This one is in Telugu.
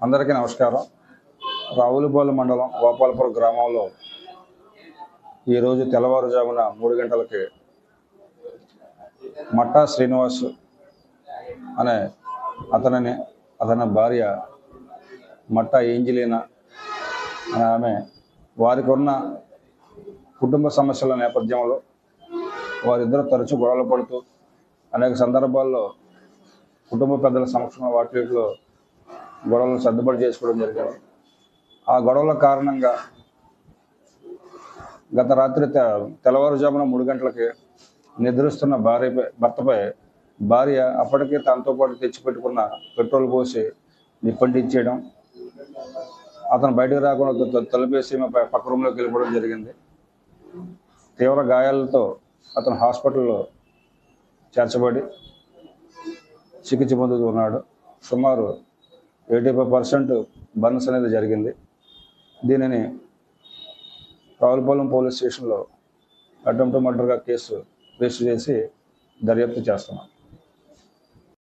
అందరికీ నమస్కారం. రావులపాలెం మండలం గోపాలపురం గ్రామంలో ఈరోజు తెల్లవారుజామున మూడు గంటలకి మట్టా శ్రీనివాస్ అనే అతనిని అతని భార్య మట్టా ఏంజిలీనా అనే ఆమె వారికి ఉన్న కుటుంబ సమస్యల నేపథ్యంలో వారిద్దరూ తరచూ గొడవలు పడుతూ అనేక సందర్భాల్లో కుటుంబ పెద్దల సమక్షంలో వాటిలో గొడవలను సర్దుబాటు చేసుకోవడం జరిగింది. ఆ గొడవల కారణంగా గత రాత్రి తె తెల్లవారుజామున మూడు గంటలకి నిద్రిస్తున్న భార్యపై భర్తపై భార్య అప్పటికే తనతో పాటు తెచ్చిపెట్టుకున్న పెట్రోల్ పోసి నిప్పంటించేయడం అతను బయటకు రాకుండా త- తలుపేసి పక్క రూమ్లోకి వెళ్ళిపోవడం జరిగింది. తీవ్ర గాయాలతో అతను హాస్పిటల్లో చేర్చబడి చికిత్స పొందుతూ ఉన్నాడు సుమారు ఎయిటీ ఫైవ్ పర్సెంట్ బర్న్స్ అనేది జరిగింది. దీనిని రావులపాలెం పోలీస్ స్టేషన్లో అటెంప్ట్ మర్డర్గా కేసు రిజిస్టర్ చేసి దర్యాప్తు చేస్తున్నాం.